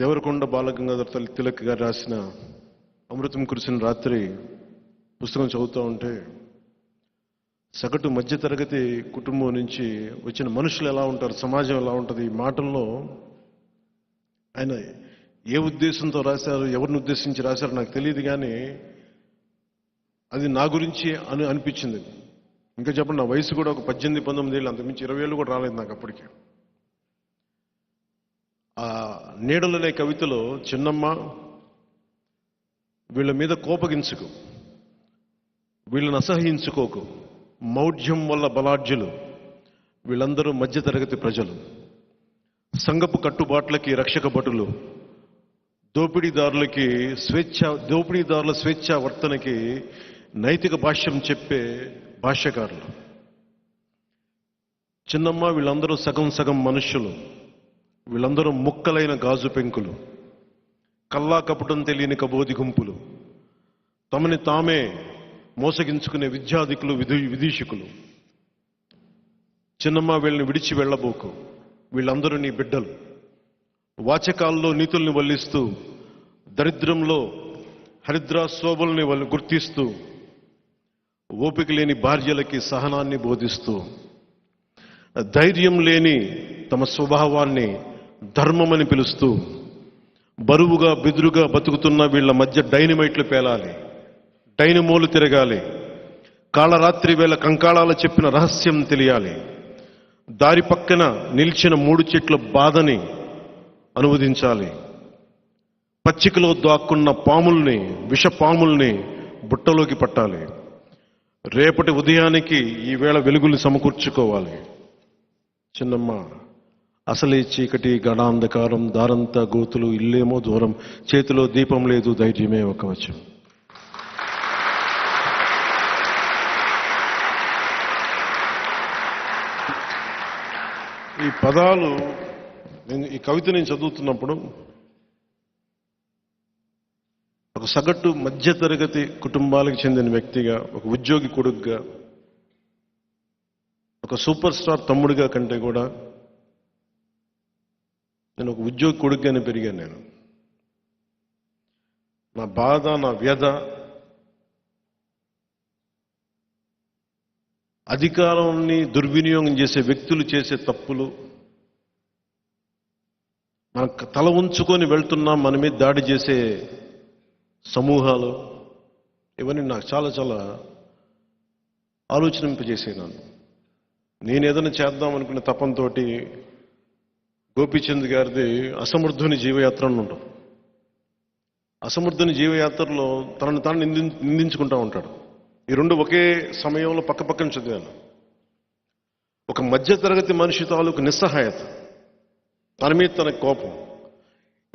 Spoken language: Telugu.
దేవరకొండ బాలగంగాధర తల్లి తిలక్ గారు రాసిన అమృతం కురిసిన రాత్రి పుస్తకం చదువుతూ ఉంటే సగటు మధ్యతరగతి కుటుంబం నుంచి వచ్చిన మనుషులు ఎలా ఉంటారు సమాజం ఎలా ఉంటుంది ఈ మాటల్లో ఆయన ఏ ఉద్దేశంతో రాశారు ఎవరిని ఉద్దేశించి రాశారో నాకు తెలియదు కానీ అది నా గురించి అని అనిపించింది. ఇంకా చెప్పండి నా వయసు కూడా ఒక పద్దెనిమిది పంతొమ్మిది ఏళ్ళు అంతకుమించి ఇరవై ఏళ్ళు కూడా రాలేదు నాకు అప్పటికి. నీడలనే కవితలో చిన్నమ్మ వీళ్ళ మీద కోపగించుకు. వీళ్ళని అసహించుకోకు మౌఢ్యం వల్ల బలాఢ్యులు. వీళ్ళందరూ మధ్యతరగతి ప్రజలు. సంగపు కట్టుబాట్లకి రక్షక భటులు. దోపిడీదారులకి స్వేచ్ఛ దోపిడీదారుల స్వేచ్ఛ వర్తనకి నైతిక భాష్యం చెప్పే భాష్యకారులు. చిన్నమ్మ వీళ్ళందరూ సగం సగం మనుష్యులు. వీళ్ళందరూ ముక్కలైన గాజు పెంకులు కల్లా కపటం తెలియని కబోధి గుంపులు తమని తామే మోసగించుకునే విద్యాధికులు విధి విదీషకులు చిన్నమ్మ వీళ్ళని విడిచి వెళ్ళబోకు. వీళ్ళందరూ నీ బిడ్డలు. వాచకాల్లో నీతుల్ని వల్లిస్తూ దరిద్రంలో హరిద్రా శోభల్ని వాళ్ళు గుర్తిస్తూ ఓపిక లేని భార్యలకి సహనాన్ని బోధిస్తూ ధైర్యం లేని తమ స్వభావాన్ని ధర్మమని పిలుస్తూ బరువుగా బెదురుగా బతుకుతున్న వీళ్ళ మధ్య డైనమైట్లు పేలాలి. డైనమోలు తిరగాలి. కాళరాత్రి వేళ కంకాళాల చెప్పిన రహస్యం తెలియాలి. దారి పక్కన నిలిచిన మూడు చెట్ల బాధని అనువదించాలి. పచ్చికలో దాక్కున్న పాముల్ని విషపాముల్ని బుట్టలోకి పట్టాలి. రేపటి ఉదయానికి ఈవేళ వెలుగుల్ని సమకూర్చుకోవాలి. చిన్నమ్మ అసలే చీకటి గడాంధకారం దారంతా గోతులు ఇల్లేమో దూరం చేతిలో దీపం లేదు ధైర్యమే ఒక వచనం. ఈ పదాలు నేను ఈ కవిత నేను చదువుతున్నప్పుడు ఒక సగటు మధ్యతరగతి కుటుంబాలకు చెందిన వ్యక్తిగా ఒక ఉద్యోగి కొడుకుగా ఒక సూపర్ స్టార్ తమ్ముడిగా కంటే కూడా నేను ఒక ఉద్యోగి కొడుకుగానే పెరిగాను నేను. నా బాధ నా వ్యధ అధికారాన్ని దుర్వినియోగం చేసే వ్యక్తులు చేసే తప్పులు మన తల ఉంచుకొని వెళ్తున్నాం మన మీద దాడి చేసే సమూహాలు ఇవన్నీ నాకు చాలా చాలా ఆలోచనింపజేసాయి నన్ను. నేను ఏదైనా చేద్దాం అనుకునే తపంతో గోపీచంద్ గారిది అసమర్థుని జీవయాత్ర అని ఉంటుంది అసమర్థుని జీవయాత్రలో తనను తాను నింది నిందించుకుంటా ఉంటాడు. ఈ రెండు ఒకే సమయంలో పక్క పక్కన చదివాను. ఒక మధ్యతరగతి మనిషి తాలూకు నిస్సహాయత. తన మీద తన కోపం.